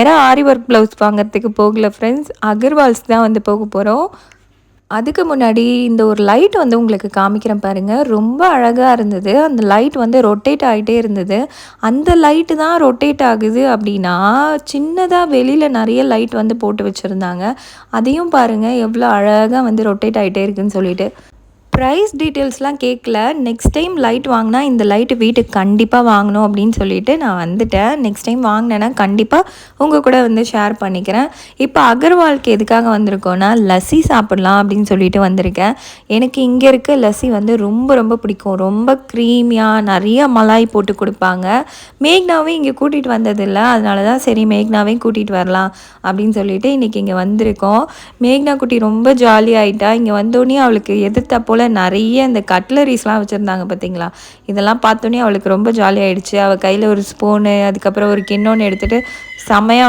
வேறு ஆரி work blouse வாங்குறதுக்கு போகல ஃப்ரெண்ட்ஸ் அகர்வால்ஸ் தான் வந்து போக போகிறோம் அதுக்கு முன்னாடி இந்த ஒரு லைட் வந்து உங்களுக்கு காமிக்கிறேன் பாருங்கள் ரொம்ப அழகாக இருந்தது. அந்த லைட் வந்து ரொட்டேட் ஆகிட்டே இருந்தது. அந்த லைட்டு தான் ரொட்டேட் ஆகுது அப்படின்னா சின்னதாக வெளியில் நிறைய லைட் வந்து போட்டு வச்சுருந்தாங்க. அதையும் பாருங்கள் எவ்வளோ அழகாக வந்து ரொட்டேட் ஆகிட்டே இருக்குன்னு சொல்லிட்டு. ப்ரைஸ் டீட்டெயில்ஸ்லாம் கேட்கல நெக்ஸ்ட் டைம் லைட் வாங்கினா இந்த லைட்டு வீட்டுக்கு கண்டிப்பாக வாங்கணும் அப்படின்னு சொல்லிட்டு நான் வந்துட்டேன். நெக்ஸ்ட் டைம் வாங்கினேன்னா கண்டிப்பாக உங்கள் கூட வந்து ஷேர் பண்ணிக்கிறேன். இப்போ அகர்வால்க்கு எதுக்காக வந்திருக்கோன்னா லஸ்ஸி சாப்பிட்லாம் அப்படின்னு சொல்லிட்டு வந்திருக்கேன். எனக்கு இங்கே இருக்க லஸ்ஸி வந்து ரொம்ப ரொம்ப பிடிக்கும். ரொம்ப க்ரீமியாக நிறைய மலாய் போட்டு கொடுப்பாங்க. மேக்னாவே இங்கே கூட்டிகிட்டு வந்ததில்லை. அதனால தான் சரி மேக்னாவே கூட்டிகிட்டு வரலாம் அப்படின்னு சொல்லிட்டு இன்றைக்கி இங்கே வந்திருக்கோம். மேக்னா குட்டி ரொம்ப ஜாலியாகிட்டா இங்கே வந்தோடனே அவளுக்கு எதிர்த்த போல் நிறைய இந்த கட்லரிஸ்லாம் வச்சுருந்தாங்க பார்த்தீங்களா இதெல்லாம் பார்த்தோன்னே அவளுக்கு ரொம்ப ஜாலியாகிடுச்சு அவள் கையில் ஒரு ஸ்பூனு அதுக்கப்புறம் ஒரு கிண்ணோன்னு எடுத்துகிட்டு செம்மையாக வந்து